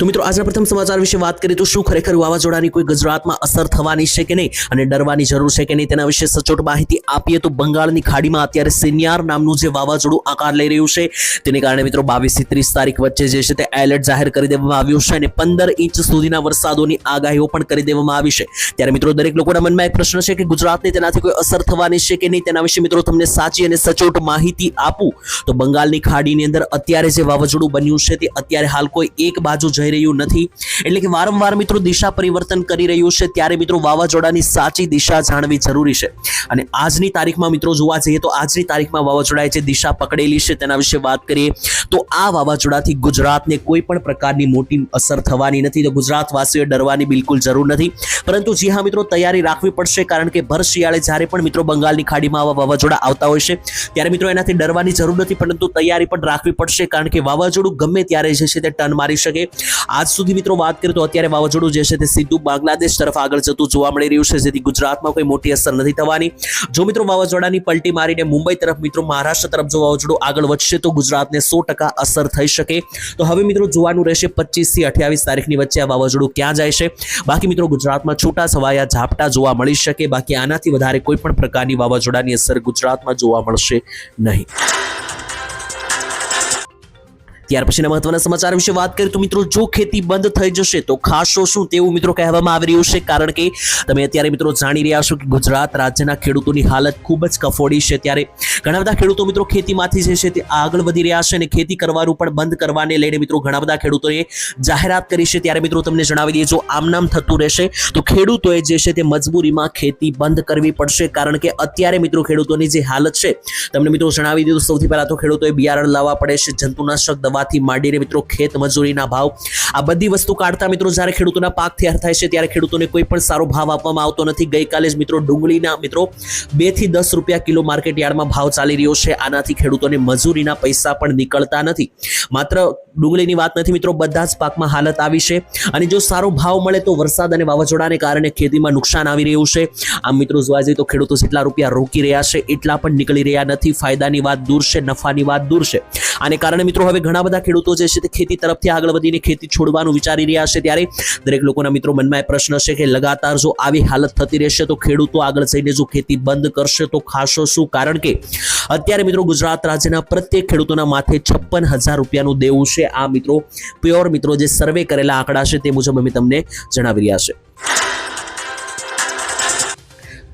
તો મિત્રો, આજના પ્રથમ સમાચાર વિશે વાત કરીએ તો શું ખરેખર વાવાઝોડાની કોઈ ગુજરાતમાં અસર થવાની છે કે નહીં અને ડરવાની જરૂર છે કે નહીં તેના વિશે સચોટ માહિતી આપીએ તો બંગાળની ખાડીમાં અત્યારે સિનિયાર નામનું જે વાવાઝોડું આકાર લઈ રહ્યું છે, તેને કારણે મિત્રો બાવીસથી ત્રીસ તારીખ વચ્ચે જે છે તે એલર્ટ જાહેર કરી દેવામાં આવ્યું છે અને પંદર ઇંચ સુધીના વરસાદોની આગાહીઓ પણ કરી દેવામાં આવી છે. ત્યારે મિત્રો, દરેક લોકોના મનમાં એક પ્રશ્ન છે કે ગુજરાતને તેનાથી કોઈ અસર થવાની છે કે નહીં? તેના વિશે મિત્રો તમને સાચી અને સચોટ માહિતી આપું. તો બંગાળની ખાડીની અંદર અત્યારે જે વાવાઝોડું બન્યું છે તે અત્યારે હાલ કોઈ એક બાજુ જઈ રહ્યું નથી. એટલે કે વારંવાર મિત્રો દિશા પરિવર્તન કરી રહ્યું છે, ત્યારે મિત્રો વાવાઝોડાની સાચી દિશા જાણવી જરૂરી છે. અને આજની તારીખમાં મિત્રો જોવા જઈએ તો આજની તારીખમાં વાવાઝોડાએ જે દિશા પકડેલી છે તેના વિશે વાત કરીએ. તો આ વાવાઝોડાથી ગુજરાતને કોઈ પણ પ્રકારની મોટી અસર થવાની નથી તો ગુજરાતવાસીઓએ ડરવાની બિલકુલ જરૂર નથી. પરંતુ જી હા મિત્રો, તૈયારી રાખવી પડશે કારણ કે ભર શિયાળે જ્યારે પણ મિત્રો બંગાળની ખાડીમાં આવા વાવાઝોડા આવતા હોય છે, ત્યારે મિત્રો એનાથી ડરવાની જરૂર નથી, પરંતુ તૈયારી પણ રાખવી પડશે કારણ કે વાવાઝોડું ગમે ત્યારે જે છે તે ટર્ન મારી શકે. આજ સુધી મિત્રો વાત કરીએ તો અત્યારે વાવાઝોડું જે છે તે સીધું બાંગ્લાદેશ તરફ આગળ જતું જોવા મળી રહ્યું છે, જેથી ગુજરાતમાં કોઈ મોટી અસર નથી થવાની. જો મિત્રો વાવાઝોડાની પલટી મારીને મુંબઈ તરફ મિત્રો, મહારાષ્ટ્ર તરફ જો વાવાઝોડું આગળ વધશે તો ગુજરાતને સો ટકા અસર થઈ શકે. તો હવે મિત્રો જોવાનું રહેશે પચીસથી અઠ્યાવીસ તારીખની વચ્ચે આ વાવાઝોડું ક્યાં જાય છે. બાકી મિત્રો ગુજરાતમાં છૂટા છવાયા ઝાપટા જોવા મળી શકે. બાકી આનાથી વધારે કોઈ પણ પ્રકારની વાવાઝોડાની અસર ગુજરાતમાં જોવા મળશે નહીં. ત્યાર પછીના મહત્વના સમાચાર વિશે વાત કરીએ તો મિત્રો જો ખેતી બંધ થઈ જશે તો ખાશો શું તેવું મિત્રો કહેવામાં આવી રહ્યું છે. કારણ કે તમે અત્યારે મિત્રો જાણી રહ્યા છો કે ગુજરાત રાજ્યના ખેડૂતોની હાલત ખૂબ જ કફોડી છે. ત્યારે ઘણા બધા ખેડૂતો મિત્રો ખેતીમાંથી જે છે તે આગળ વધી રહ્યા છે અને ખેતી કરવાનું પણ બંધ કરવાને લઈને મિત્રો ઘણા બધા ખેડૂતોએ જાહેરાત કરી છે. ત્યારે મિત્રો તમને જણાવી દઈએ, જો આમ નામ થતું રહેશે તો ખેડૂતોએ જે છે તે મજબૂરીમાં ખેતી બંધ કરવી પડશે. કારણ કે અત્યારે મિત્રો ખેડૂતોની જે હાલત છે, તમને મિત્રો જણાવી દીધું સૌથી પહેલા તો ખેડૂતોએ બિયારણ લાવવા પડે છે. જંતુનાશક દવાથી માંડીને મિત્રો ખેત મજૂરીના ભાવ. આ બધી વસ્તુ કાઢતા મિત્રો જ્યારે ખેડૂતોના પાક તૈયાર થાય છે ત્યારે ખેડૂતોને કોઈ પણ સારો ભાવ આપવામાં આવતો નથી. ગઈકાલે જ મિત્રો ડુંગળીના મિત્રો બેથી દસ રૂપિયા કિલો માર્કેટ ભાવ ચાલી રહ્યો છે. આનાથી ખેડૂતોને મજૂરીના પૈસા પણ નીકળતા નથી. માત્ર ડુંગળીની વાત નથી મિત્રો, બધા જ પાકમાં હાલત આવી છે. અને જો સારો ભાવ મળે તો વરસાદ અને વાવાઝોડાને કારણે ખેતીમાં નુકસાન આવી રહ્યું છે. આમ મિત્રો જોવા જઈએ તો ખેડૂતો જેટલા રૂપિયા રોકી રહ્યા છે, એટલા પણ નીકળી રહ્યા નથી. ફાયદાની વાત દૂર છે, નફાની વાત દૂર છે. આને કારણે મિત્રો હવે ઘણા બધા ખેડૂતો જે છે તે ખેતી તરફથી આગળ વધીને ખેતી છોડવાનું વિચારી રહ્યા છે. ત્યારે દરેક લોકોના મિત્રો મનમાં એ પ્રશ્ન છે કે લગાતાર જો આવી હાલત થતી રહેશે તો ખેડૂતો આગળ જઈને જો ખેતી બંધ કરશે તો ખાશો શું? કારણ કે અત્યારે મિત્રો ગુજરાત રાજ્યના પ્રત્યેક ખેડૂતોના માથે છપ્પન હજાર રૂપિયાનું દેવું છે. આ મિત્રો, પ્યોર મિત્રો જે સર્વે કરેલા આંકડા છે તે મુજબ અમે તમને જણાવી રહ્યા છે.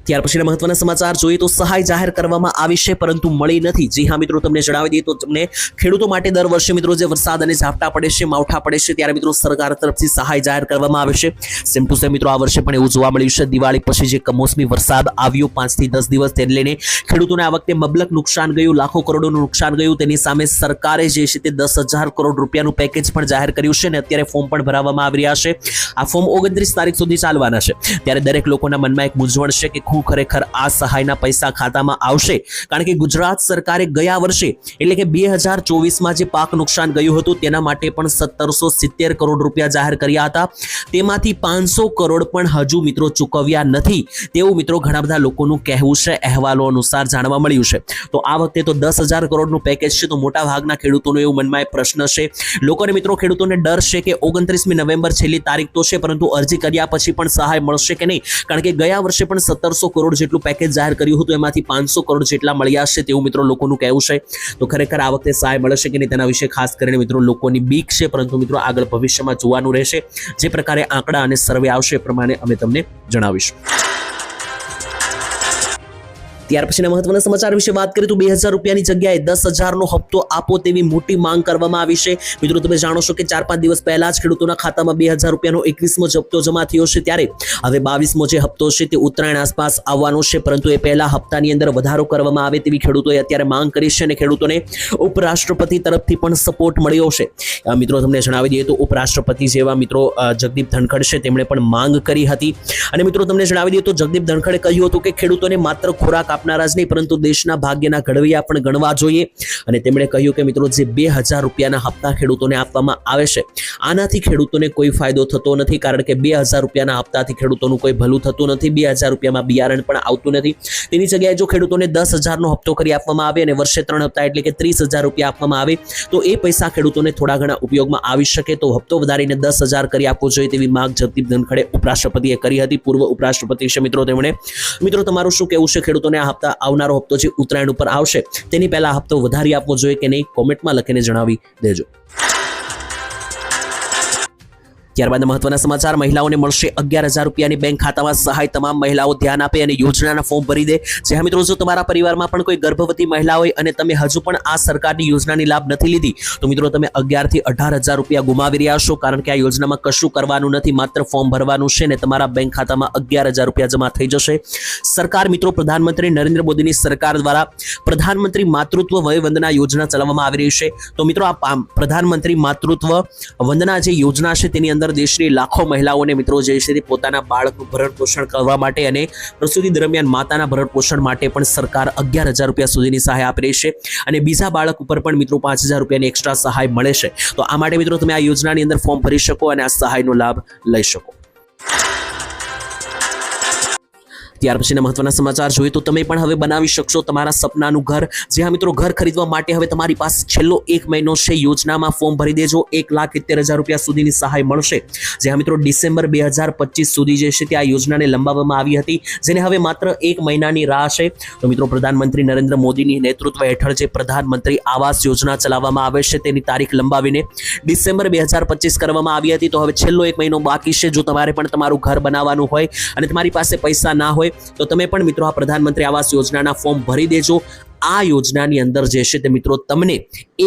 ત્યાર પછીના મહત્વના સમાચાર જોઈએ તો સહાય જાહેર કરવામાં આવી છે, પરંતુ મળી નથી. જી હા મિત્રો, તમને જણાવી દઈએ તો તમને ખેડૂતો માટે દર વર્ષે મિત્રો જે વરસાદ અને ઝાપટા પડે છે, માવઠા પડે છે, ત્યારે મિત્રો સરકાર તરફથી સહાય જાહેર કરવામાં આવે છે. સેમ ટુ સેમ મિત્રો, આ વર્ષે પણ એવું જોવા મળ્યું છે. દિવાળી પછી જે કમોસમી વરસાદ આવ્યો પાંચથી દસ દિવસ તેને લઈને ખેડૂતોને આ વખતે મબલક નુકસાન ગયું, લાખો કરોડોનું નુકસાન ગયું. તેની સામે સરકારે જે છે તે દસ હજાર કરોડ રૂપિયાનું પેકેજ પણ જાહેર કર્યું છે અને અત્યારે ફોર્મ પણ ભરાવવામાં આવી રહ્યા છે. આ ફોર્મ ઓગણત્રીસ તારીખ સુધી ચાલવાના છે. ત્યારે દરેક લોકોના મનમાં એક મૂંઝવણ છે કે શું ખરેખર આ સહાયના પૈસા ખાતામાં આવશે? કારણ કે ગુજરાત સરકારે ગયા વર્ષે, એટલે કે બે હજાર ચોવીસમાં જે પાક નુકસાન ગયું હતું, તેના માટે પણ સત્તરસો સિત્તેર કરોડ રૂપિયા જાહેર કર્યા હતા. તેમાંથી પાંચસો કરોડ પણ હજુ મિત્રો ચૂકવ્યા નથી. તેવું મિત્રો ઘણા બધા લોકોનું કહેવું છે, અહેવાલો અનુસાર જાણવા મળ્યું છે. તો આ વખતે તો દસ હજાર કરોડનું પેકેજ છે, તો મોટા ભાગના ખેડૂતોનો એવું મનમાં એ પ્રશ્ન છે. લોકોને મિત્રો ખેડૂતોને ડર છે કે ઓગણત્રીસમી નવેમ્બર છેલ્લી તારીખ તો છે, પરંતુ અરજી કર્યા પછી પણ સહાય મળશે કે નહીં? કારણ કે ગયા વર્ષે પણ સત્તરસો કરોડ જેટલું પેકેજ જાહેર કર્યું હતું, એમાંથી પાંચસો કરોડ જેટલા મળ્યા છે તેવું મિત્રો લોકોનું કહેવું છે. તો ખરેખર આ વખતે સહાય મળશે કે નહીં તેના વિશે ખાસ કરીને મિત્રો લોકોની બીક છે, પરંતુ મિત્રો આગળ ભવિષ્યમાં જોવાનું રહેશે. જે પ્રકારે આંકડા અને સર્વે આવશે એ પ્રમાણે અમે તમને જણાવીશું. ત્યાર પછીના મહત્વના સમાચાર વિશે વાત કરીએ તો બે હજાર રૂપિયાની જગ્યાએ દસ હજારનો હપ્તો આપો તેવી મોટી માંગ કરવામાં આવી છે. મિત્રો, તમે જાણો છો કે ચાર પાંચ દિવસ પહેલા જ ખેડૂતોના ખાતામાં બે હજાર રૂપિયાનો એકવીસમો હપ્તો જમા થયો છે. ત્યારે હવે બાવીસમો જે હપ્તો છે તે ઉત્તરાયણ આસપાસ આવવાનો છે, પરંતુ એ પહેલા હપ્તાની અંદર વધારો કરવામાં આવે તેવી ખેડૂતોએ અત્યારે માંગ કરી છે અને ખેડૂતોને ઉપરાષ્ટ્રપતિ તરફથી પણ સપોર્ટ મળ્યો છે. મિત્રો, તમને જણાવી દઈએ તો ઉપરાષ્ટ્રપતિ જેવા મિત્રો જગદીપ ધનખડ છે, તેમણે પણ માંગ કરી હતી. અને મિત્રો, તમને જણાવી દઈએ તો જગદીપ ધનખડે કહ્યું હતું કે ખેડૂતોને માત્ર ખોરાક આપનારા જ નહીં, પરંતુ દેશના ભાગ્યના ઘડવૈયા પણ ગણવા જોઈએ. અને તેમણે કહ્યું કે મિત્રો, જે બે હજાર રૂપિયાના હપ્તા ખેડૂતોને આપવામાં આવે છે, આનાથી ખેડૂતોને કોઈ ફાયદો થતો નથી, કારણ કે બે હજાર રૂપિયાના હપ્તાથી ખેડૂતોનું કોઈ ભલું થતું નથી, બે હજાર રૂપિયામાં બિયારણ પણ આવતું નથી. તેની જગ્યાએ જો ખેડૂતોને દસ હજારનો હપ્તો કરી આપવામાં આવે અને વર્ષે ત્રણ હપ્તા એટલે કે ત્રીસ હજાર રૂપિયા આપવામાં આવે, તો એ પૈસા ખેડૂતોને થોડા ઘણા ઉપયોગમાં આવી શકે. તો હપ્તો વધારીને દસ હજાર કરી આપવો જોઈએ તેવી માંગ જગદીપ ધનખડે ઉપરાષ્ટ્રપતિએ કરી હતી. પૂર્વ ઉપરાષ્ટ્રપતિ છે મિત્રો તેમણે. મિત્રો, તમારું શું કહેવું છે? ખેડૂતોને આ હપ્તા આવનારો હપ્તો જે ઉત્તરાયણ ઉપર આવશે. તેની પહેલા હપ્તો વધારી આપવો જોઈએ કે નહીં કોમેન્ટમાં લખીને જણાવી દેજો. ત્યારબાદ મહત્વના સમાચાર, મહિલાઓને મળશે અગિયાર હજાર રૂપિયાની બેંક ખાતામાં સહાય. તમામ મહિલાઓ ધ્યાન આપે અને યોજનાના ફોર્મ ભરી દે. જે મિત્રો, જો તમારા પરિવારમાં પણ કોઈ ગર્ભવતી મહિલા હોય અને તમે હજુ પણ આ સરકારની યોજનાની લાભ નથી લીધી, તો મિત્રો, તમે અગિયારથી અઢાર હજાર રૂપિયા ગુમાવી રહ્યા છો, કારણ કે આ યોજનામાં કશું કરવાનું નથી, માત્ર ફોર્મ ભરવાનું છે ને તમારા બેંક ખાતામાં અગિયાર હજાર રૂપિયા જમા થઈ જશે. સરકાર મિત્રો, પ્રધાનમંત્રી નરેન્દ્ર મોદીની સરકાર દ્વારા પ્રધાનમંત્રી માતૃત્વ વય વંદના યોજના ચલાવવામાં આવી રહી છે. તો મિત્રો, આ પ્રધાનમંત્રી માતૃત્વ વંદના જે યોજના છે, તેની અંદર દેશની લાખો મહિલાઓને મિત્રો જે છે તે પોતાના બાળકનું ભરણ પોષણ કરવા માટે અને પ્રસૂતિ દરમિયાન માતાના ભરણ પોષણ માટે પણ સરકાર અગિયાર હજાર રૂપિયા સુધીની સહાય આપી રહી છે અને બીજા બાળક ઉપર પણ મિત્રો પાંચ હજાર રૂપિયાની એક્સ્ટ્રા સહાય મળે છે. તો આ માટે મિત્રો તમે આ યોજનાની અંદર ફોર્મ ભરી શકો અને આ સહાયનો લાભ લઈ શકો. ત્યાર પછીના મહત્વના સમાચાર જોઈએ તો તમે પણ હવે બનાવી શકશો તમારા સપનાનું ઘર. જે હા મિત્રો, ઘર ખરીદવા માટે હવે તમારી પાસે છેલ્લો એક મહિનો છે. યોજનામાં ફોર્મ ભરી દેજો. એક લાખ સિત્તેર હજાર રૂપિયા સુધીની સહાય મળશે. જે હા મિત્રો, ડિસેમ્બર બે હજાર પચીસ સુધી જે છે તે આ યોજનાને લંબાવવામાં આવી હતી, જેને હવે માત્ર એક મહિનાની રાહ છે. તો મિત્રો, પ્રધાનમંત્રી નરેન્દ્ર મોદીની નેતૃત્વ હેઠળ જે પ્રધાનમંત્રી આવાસ યોજના ચલાવવામાં આવે છે તેની તારીખ લંબાવીને ડિસેમ્બર બે હજાર પચીસ કરવામાં આવી હતી. તો હવે છેલ્લો એક મહિનો બાકી છે. જો તમારે પણ તમારું ઘર બનાવવાનું હોય અને તમારી પાસે પૈસા ના હોય તો તમે પણ મિત્રો આ પ્રધાનમંત્રી આવાસ યોજનાના ફોર્મ ભરી દેજો. આ યોજનાની અંદર જે છે તે મિત્રો તમને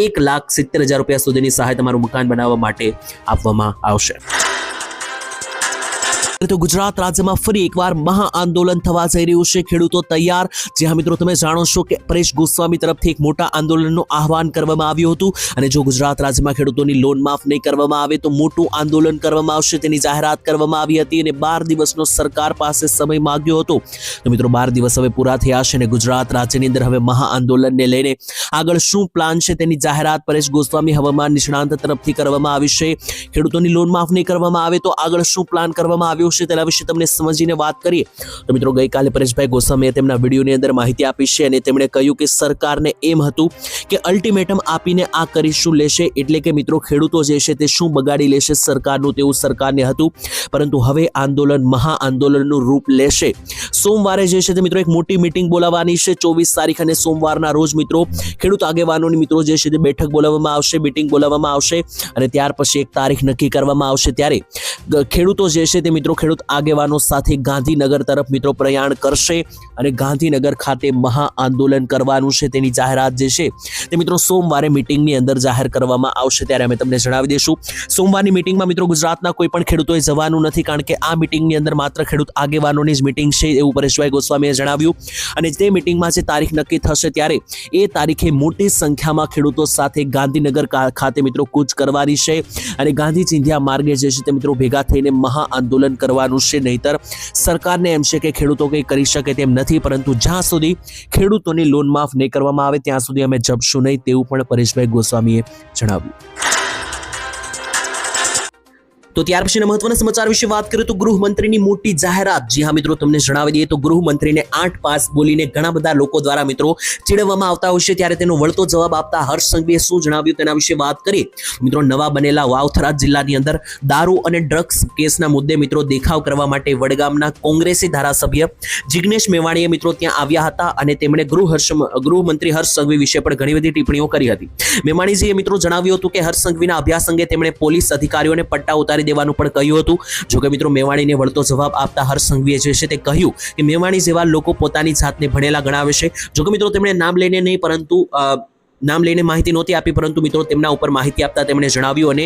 એક લાખ સિત્તેર હજાર રૂપિયા સુધીની સહાય તમારું મકાન બનાવવા માટે આપવામાં આવશે. તો ગુજરાત રાજ્યમાં ફરી એકવાર મહા આંદોલન થવા જઈ રહ્યું છે. ખેડૂતો તૈયાર. જ્યાં મિત્રો તમે જાણો છો કે પરેશ ગોસ્વામી તરફથી એક મોટા આંદોલનનું આહવાન કરવામાં આવ્યું હતું. અને જો ગુજરાત રાજ્યમાં ખેડૂતોની લોન માફ નહીં કરવામાં આવે તો મોટું આંદોલન કરવામાં આવશે. તેની જાહેરાત કરવામાં આવી હતી અને બાર દિવસનો સરકાર પાસે સમય માંગ્યો હતો. તો મિત્રો બાર દિવસ હવે પૂરા થયા છે અને ગુજરાત રાજ્યની અંદર હવે મહા આંદોલનને લઈને આગળ શું પ્લાન છે તેની જાહેરાત પરેશ ગોસ્વામી હવામાન નિષ્ણાંત તરફથી કરવામાં આવી છે. ખેડૂતોની લોન માફ નહીં કરવામાં આવે તો આગળ શું પ્લાન કરવામાં આવ્યો છે તેના વિશે તમને સમજીને વાત કરીએ. તો મિત્રો, ગઈકાલે પરેશભાઈ ગોસ્વામીએ તેમના વિડીયોની અંદર માહિતી આપી છે અને તેમણે કહ્યું કે સરકારને એમ હતું કે અલ્ટિમેટમ આપીને આ કરીશું, લેશે એટલે કે મિત્રો, ખેડૂતો જે છે તે શું બગાડી લેશે સરકારનું તેવું સરકારને હતું. પરંતુ હવે આંદોલન, મહા આંદોલનનું રૂપ લેશે. સોમવારે જે છે તે મિત્રો, એક મોટી મિટિંગ બોલાવવાની છે. ચોવીસ તારીખ અને સોમવારના રોજ મિત્રો, ખેડૂત આગેવાનોની મિત્રો જે છે તે બેઠક બોલાવવામાં આવશે મિટિંગ બોલાવવામાં આવશે અને ત્યાર પછી એક તારીખ નક્કી કરવામાં આવશે ત્યારે. ખેડૂતો જે છે તે મિત્રો ખેડૂત આગેવાનો સાથે ગાંધીનગર તરફ મિત્રો પ્રયાણ કરશે અને ગાંધીનગર ખાતે મહા આંદોલન કરવાનું છે તેની જાહેરાત જે છે તે મિત્રો સોમવારે મિટિંગની અંદર જાહેર કરવામાં આવશે. ત્યારે અમે તમને જણાવી દઈશું. સોમવારની મિટિંગમાં મિત્રો ગુજરાતના કોઈ પણ ખેડૂતોએ જવાનું નથી કારણ કે આ મિટિંગની અંદર માત્ર ખેડૂત આગેવાનોની જ મિટિંગ છે એવું પરેશભાઈ ગોસ્વામીએ જણાવ્યું. અને તે મિટિંગમાં જે તારીખ નક્કી થશે ત્યારે એ તારીખે મોટી સંખ્યામાં ખેડૂતો સાથે ગાંધીનગર ખાતે મિત્રો કૂચ કરવાની છે અને ગાંધી ચિંધ્યા માર્ગે જે છે તે મિત્રો ભેગા થઈને મહા આંદોલન કરવાનું છે. નહીતર સરકારને એમ છે કે ખેડૂતો કંઈ કરી શકે તેમ નથી, પરંતુ જ્યાં સુધી ખેડૂતોની લોન માફ નહીં કરવામાં આવે, ત્યાં સુધી અમે જપશું નહીં તેવું પણ પરેશભાઈ ગોસ્વામીએ જણાવ્યું. તો ત્યાર પછીના મહત્વના સમાચાર વિશે વાત કરીએ તો ગૃહમંત્રીની મોટી જાહેરાત. જી હા મિત્રો, તમને જણાવી દઈએ તો ગૃહમંત્રીને આઠ પાસ બોલીને ઘણા બધા લોકો દ્વારા મિત્રો ચીડવવામાં આવતા હોય છે. ત્યારે તેનો વળતો જવાબ આપતા હર્ષ સંઘવીએ શું જણાવ્યું તેના વિશે વાત કરી મિત્રો, નવા બનેલા વાવથરા જિલ્લાની અંદર દારૂ અને ડ્રગ્સ કેસના મુદ્દે મિત્રો દેખાવ કરવા માટે વડગામના કોંગ્રેસી ધારાસભ્ય જિગ્નેશ મેવાણીએ મિત્રો ત્યાં આવ્યા હતા અને તેમણે ગૃહ હર્ષ ગૃહમંત્રી હર્ષ સંઘવી વિશે પણ ઘણી બધી ટિપ્પણીઓ કરી હતી. મેવાણીજીએ મિત્રો જણાવ્યું હતું કે હર્ષ સંઘવીના અભ્યાસ અંગે તેમણે પોલીસ અધિકારીઓને પટ્ટા ઉતારી દેવાનું પણ કહ્યું હતું. જોકે મિત્રો મેવાણીને વળતો જવાબ આપતા હર્ષ સંઘવીએ જે છે તે કહ્યું કે મેવાણી જેવા લોકો પોતાની જાતને ભણેલા ગણાવે છે. જોકે મિત્રો તેમણે નામ લઈને નહીં પરંતુ નામ લઈને માહિતી નહોતી આપી, પરંતુ મિત્રો તેમના ઉપર માહિતી આપતા તેમણે જણાવ્યું અને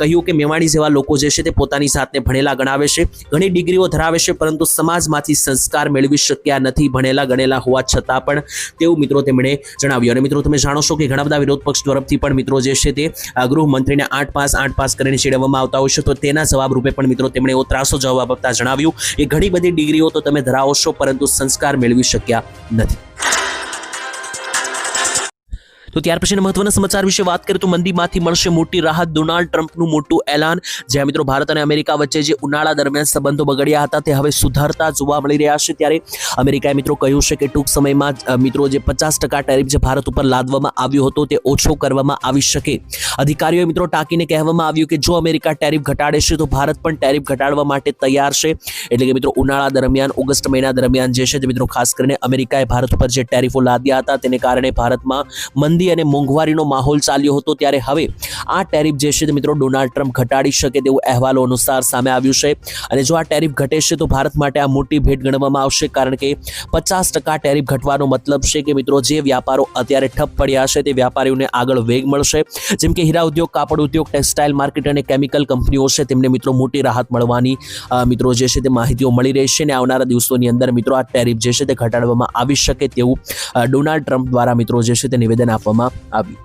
કહ્યું કે મેવાણી જેવા લોકો જે છે તે પોતાની જાતને ભણેલા ગણાવે છે. ઘણી ડિગ્રીઓ ધરાવે છે, પરંતુ સમાજમાંથી સંસ્કાર મેળવી શક્યા નથી, ભણેલા ગણેલા હોવા છતાં પણ તેવું મિત્રો તેમણે જણાવ્યું. અને મિત્રો તમે જાણો છો કે ઘણા બધા વિરોધ પક્ષ તરફથી પણ મિત્રો જે છે તે ગૃહમંત્રીને આઠ પાસ આઠ પાસ કરીને ચીડવવામાં આવતા હોય છે, તો તેના જવાબ રૂપે પણ મિત્રો તેમણે એવો ત્રાસો જવાબ આપતા જણાવ્યું. કે ઘણી બધી ડિગ્રીઓ તો તમે ધરાવો છો, પરંતુ સંસ્કાર મેળવી શક્યા નથી. તો ત્યાર પછીના મહત્વના સમાચાર વિશે વાત કરીએ તો મંદીમાંથી મળશે મોટી રાહત. ડોનાલ્ડ ટ્રમ્પનું મોટું એલાન. જ્યાં મિત્રો ભારત અને અમેરિકા વચ્ચે જે ઉનાળા દરમિયાન સંબંધો બગડ્યા હતા તે હવે સુધારતા જોવા મળી રહ્યા છે. ત્યારે અમેરિકાએ મિત્રો કહ્યું છે કે ટૂંક સમયમાં મિત્રો જે પચાસ ટકા ટેરિફ જે ભારત ઉપર લાદવામાં આવ્યો હતો તે ઓછો કરવામાં આવી શકે. અધિકારીઓએ મિત્રો ટાંકીને કહેવામાં આવ્યું કે જો અમેરિકા ટેરિફ ઘટાડે છે તો ભારત પણ ટેરિફ ઘટાડવા માટે તૈયાર છે. એટલે કે મિત્રો ઉનાળા દરમિયાન, ઓગસ્ટ મહિના દરમિયાન જે છે તે મિત્રો ખાસ કરીને અમેરિકાએ ભારત ઉપર જે ટેરિફો લાદ્યા હતા તેને કારણે ભારતમાં મંદી અને મોંઘવારીનો માહોલ ચાલ્યો હતો ત્યારે હવે આ ટેરિફ જે છે મિત્રો ડોનાલ્ડ ટ્રમ્પ ઘટાડી શકે તેવું અહેવાલો અનુસાર સામે આવ્યું છે. અને જો આ ટેરિફ ઘટે છે તો ભારત માટે આ મોટી ભેટ ગણવામાં આવશે કારણ કે પચાસ ટકા ટેરિફ ઘટવાનો મતલબ છે કે મિત્રો જે વ્યાપારો અત્યારે ઠપ પડ્યા છે તે વ્યાપારીઓને આગળ વેગ મળશે. જેમ કે હીરા ઉદ્યોગ, કાપડ ઉદ્યોગ, ટેક્સટાઇલ માર્કેટ અને કેમિકલ કંપનીઓ છે તેમને મિત્રો મોટી રાહત મળવાની મિત્રો જે છે તે માહિતીઓ મળી રહેશે અને આવનારા દિવસોની અંદર મિત્રો આ ટેરિફ જે છે તે ઘટાડવામાં આવી શકે તેવું ડોનાલ્ડ ટ્રમ્પ દ્વારા મિત્રો જે છે તે નિવેદન આપવામાં આવ્યું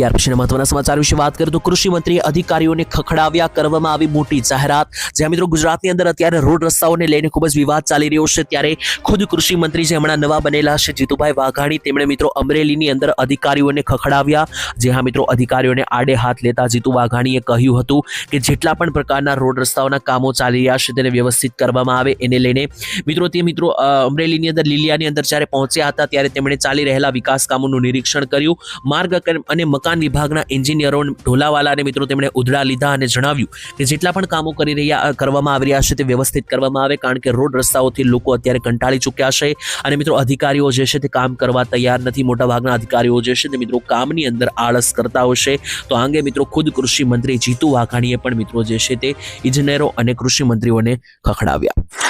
ત્યાર મહત્વના સમાચાર વિશે વાત કરીએ તો કૃષિ મંત્રીએ અધિકારીઓને ખખડાવ્યા કરવામાં આવી મોટી જાહેરાત. જ્યાં મિત્રો ગુજરાતની અંદર અત્યારે રોડ રસ્તાઓને લઈને ખૂબ જ વિવાદ ચાલી રહ્યો છે. ત્યારે ખુદ કૃષિ મંત્રી જે હમણાં નવા બનેલા છે, જીતુભાઈ વાઘાણી, તેમણે મિત્રો અમરેલીની અંદર અધિકારીઓને ખખડાવ્યા. જે હા મિત્રો અધિકારીઓને આડે હાથ લેતા જીતુ વાઘાણીએ કહ્યું હતું કે જેટલા પણ પ્રકારના રોડ રસ્તાઓના કામો ચાલી રહ્યા છે તેને વ્યવસ્થિત કરવામાં આવે એને લઈને. મિત્રો તે મિત્રો અમરેલીની અંદર લીલિયાની અંદર જ્યારે પહોંચ્યા હતા ત્યારે તેમણે ચાલી રહેલા વિકાસ કામોનું નિરીક્ષણ કર્યું. માર્ગ અને મકાન વિભાગના એન્જિનિયરો ઢોલાવાલાને મિત્રો તેમણે ઉધડા લીધા અને જણાવ્યું કે જેટલા પણ કામો કરી રહ્યા કરવામાં આવી રહ્યા છે તે વ્યવસ્થિત કરવામાં આવે કારણ કે રોડ રસ્તાઓથી લોકો અત્યારે કંટાળી ચૂક્યા છે અને મિત્રો અધિકારીઓ જે છે તે કામ કરવા તૈયાર નથી. મોટાભાગના અધિકારીઓ જે છે તે મિત્રો કામની અંદર આળસ કરતા હશે તો આ અંગે મિત્રો ખુદ કૃષિ મંત્રી જીતુ વાઘાણીએ પણ મિત્રો જે છે તે ઇજનેરો અને કૃષિ મંત્રીઓને ખખડાવ્યા.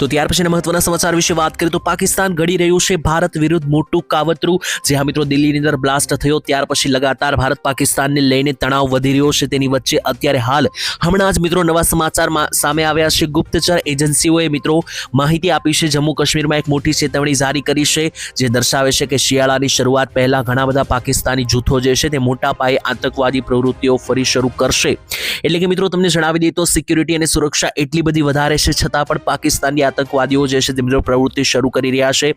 તો ત્યાર પછીના મહત્વના સમાચાર વિશે વાત કરીએ તો પાકિસ્તાન ઘડી રહ્યું છે ભારત વિરુદ્ધ મોટું કાવતરું. જે હા મિત્રો દિલ્હીની અંદર બ્લાસ્ટ થયો, ત્યાર પછી લગાતાર ભારત પાકિસ્તાનને લઈને તણાવ વધી રહ્યો છે. તેની વચ્ચે અત્યારે હાલ હમણાં જ મિત્રો નવા સમાચારમાં સામે આવ્યા છે. ગુપ્તચર એજન્સીઓએ મિત્રો માહિતી આપી છે જમ્મુ કાશ્મીરમાં એક મોટી ચેતવણી જારી કરી છે, જે દર્શાવે છે કે શિયાળાની શરૂઆત પહેલાં ઘણા બધા પાકિસ્તાની જૂથો જે છે તે મોટા પાયે આતંકવાદી પ્રવૃત્તિઓ ફરી શરૂ કરશે. એટલે કે મિત્રો તમને જણાવી દઈએ તો સિક્યુરિટી અને સુરક્ષા એટલી બધી વધારે છે, છતાં પણ પાકિસ્તાની આતંકવાદીઓ જે છે તે મિત્રો પ્રવૃત્તિ શરૂ કરી રહ્યા છે.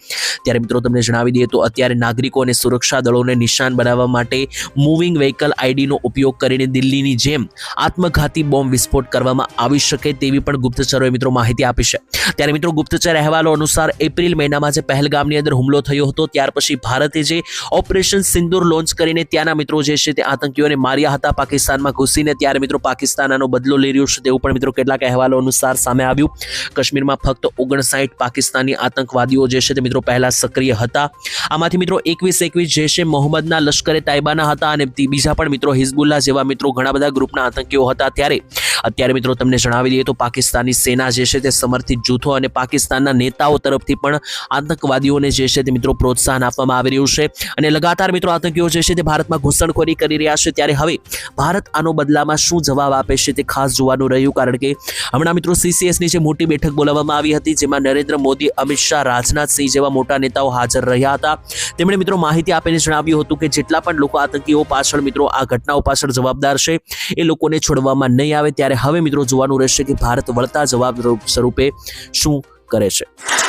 ત્યારે મિત્રો તમને જણાવી દઈએ તો અત્યારે નાગરિકો અને સુરક્ષા દળોને નિશાન બનાવવા માટે મૂવિંગ વ્હીકલ આઈડીનો ઉપયોગ કરીને દિલ્હીની જેમ આત્મઘાતી બોમ્બ વિસ્ફોટ કરવામાં આવી શકે તેવી પણ ગુપ્તચરોએ મિત્રો માહિતી આપી છે. ત્યારે મિત્રો ગુપ્તચર અહેવાલો અનુસાર એપ્રિલ મહિનામાં જે પહેલગામની અંદર હુમલો થયો હતો, ત્યાર પછી ભારતે જે ઓપરેશન સિંદૂર લોન્ચ કરીને ત્યાંના મિત્રો જે છે તે આતંકીઓને માર્યા હતા, પાકિસ્તાનમાં ઘૂસીને, ત્યારે મિત્રો પાકિસ્તાન આનો બદલો લઈ રહ્યું છે તેવું પણ મિત્રો કેટલાક અહેવાલો અનુસાર સામે આવ્યું. કાશ્મીરમાં ફક્ત ઓગણસાઠ પાકિસ્તાની આતંકવાદીઓ જે છે તે મિત્રો પહેલા સક્રિય હતા. આમાંથી મિત્રો એકવીસ એકવીસ જૈશે મોહમ્મદના લશ્કરે તાઇબાના હતા અને બીજા પણ મિત્રો હિઝબુલ્લા જેવા મિત્રો ઘણા બધા ગ્રુપના આતંકીઓ હતા ત્યારે. અત્યારે મિત્રો તમને જણાવી દઈએ તો પાકિસ્તાની સેના જે છે તે સમર્થિત જૂથો અને પાકિસ્તાનના નેતાઓ તરફથી પણ આતંકવાદીઓને જે છે તે મિત્રો પ્રોત્સાહન આપવામાં આવી રહ્યું છે. અને લગાતાર મિત્રો આતંકીઓ જે છે તે ભારતમાં ઘૂસણખોરી કરી રહ્યા છે ત્યારે હવે ભારત આનો બદલામાં શું જવાબ આપે છે તે ખાસ જોવાનું રહ્યું કારણ કે હમણાં મિત્રો સીસીએસની જે મોટી બેઠક બોલાવવામાં આવી હતી, જેમાં નરેન્દ્ર મોદી, અમિત શાહ રાજનાથસિંહ જેવા મોટા નેતાઓ હાજર રહ્યા હતા. તેમણે મિત્રો માહિતી આપીને જણાવ્યું હતું કે જેટલા પણ લોકો આતંકીઓ પાછળ મિત્રો, આ ઘટનાઓ પાછળ જવાબદાર છે, એ લોકોને છોડવામાં નહીં આવે. ત્યારે હવે મિત્રો જોવાનું રહેશે કે ભારત વળતા જવાબ સ્વરૂપે શું કરે છે.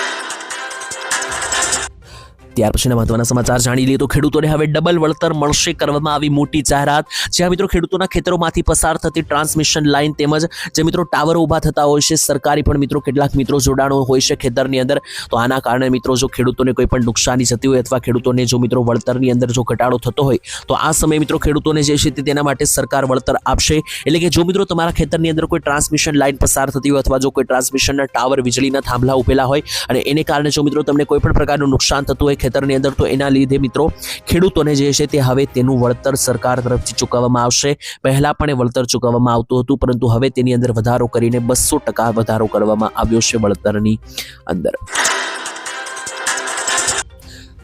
ત્યાર પછીના મહત્વના સમાચાર જાણી લઈએ તો ખેડૂતોને હવે ડબલ વળતર મળશે કરવામાં આવી મોટી જાહેરાત. જ્યાં મિત્રો ખેડૂતોના ખેતરોમાંથી પસાર થતી ટ્રાન્સમિશન લાઇન તેમજ જે મિત્રો ટાવરો ઊભા થતા હોય છે, સરકારી પણ મિત્રો કેટલાક મિત્રો જોડાણો હોય છે ખેતરની અંદર. તો આના કારણે મિત્રો જો ખેડૂતોને કોઈ પણ નુકસાની થતી હોય અથવા ખેડૂતોને જો મિત્રો વળતરની અંદર જો ઘટાડો થતો હોય, તો આ સમયે મિત્રો ખેડૂતોને જે છે તે તેના માટે સરકાર વળતર આપશે. એટલે કે જો મિત્રો તમારા ખેતરની અંદર કોઈ ટ્રાન્સમિશન લાઇન પસાર થતી હોય અથવા જો કોઈ ટ્રાન્સમિશનના ટાવર, વીજળીના થાંભલા ઉભેલા હોય અને એને કારણે જો મિત્રો તમને કોઈ પણ પ્રકારનું નુકસાન થતું હોય ખેતરની અંદર તો એના લીધે મિત્રો ખેડૂતોને જે છે તે હવે તેનું વળતર સરકાર તરફથી ચૂકવવામાં આવશે. પહેલા પણ એ વળતર ચૂકવવામાં આવતું હતું, પરંતુ હવે તેની અંદર વધારો કરીને બસો ટકા વધારો કરવામાં આવ્યો છે વળતરની અંદર.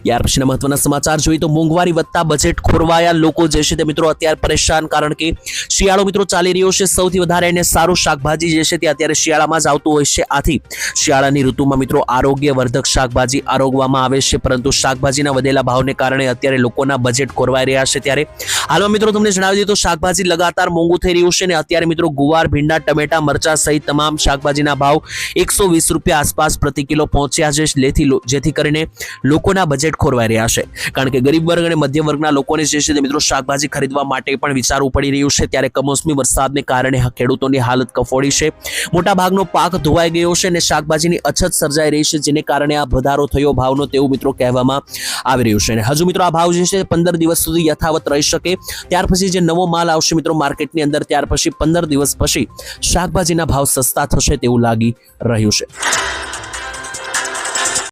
ત્યાર પછીના મહત્વના સમાચાર જોઈએ તો મોંઘવારી વધતા બજેટ ખોરવાયા લોકો જે છે તે મિત્રો અત્યારે પરેશાન, કારણ કે શિયાળો મિત્રો ચાલી રહ્યો છે. સૌથી વધારે એને સારું શાકભાજી જે છે તે અત્યારે શિયાળામાં જ આવતું હોય છે. આથી શિયાળાની ઋતુમાં મિત્રો આરોગ્યવર્ધક શાકભાજી આરોગવામાં આવે છે, પરંતુ શાકભાજીના વધેલા ભાવને કારણે અત્યારે લોકોના બજેટ ખોરવાઈ રહ્યા છે. ત્યારે હાલમાં મિત્રો તમને જણાવી દઈએ તો શાકભાજી લગાતાર મોંઘું થઈ રહ્યું છે અને અત્યારે મિત્રો ગુવાર, ભીંડા, ટમેટા, મરચા સહિત તમામ શાકભાજીના ભાવ એકસો વીસ રૂપિયા આસપાસ પ્રતિ કિલો પહોંચ્યા છે. જેથી જેથી કરીને લોકોના બજેટ ખોરવાઈ રહ્યા છે. કારણ કે ગરીબ વર્ગ અને મધ્યમ વર્ગના લોકોને જે છે મિત્રો શાકભાજી ખરીદવા માટે પણ વિચારવું પડી રહ્યું છે. ત્યારે કમોસમી વરસાદને કારણે ખેડૂતોની હાલત કફોડી છે. મોટાભાગનો પાક ધોવાઈ ગયો છે અને શાકભાજીની અછત સર્જાઈ રહી છે, જેને કારણે આ વધારો થયો ભાવનો તેવું મિત્રો કહેવામાં આવી રહ્યું છે. અને હજુ મિત્રો આ ભાવ જે છે પંદર દિવસ સુધી યથાવત રહી શકે. ત્યાર પછી જે નવો માલ આવશે મિત્રો માર્કેટની અંદર, ત્યાર પછી પંદર દિવસ પછી શાકભાજીના ભાવ સસ્તા થશે તેવું લાગી રહ્યું છે.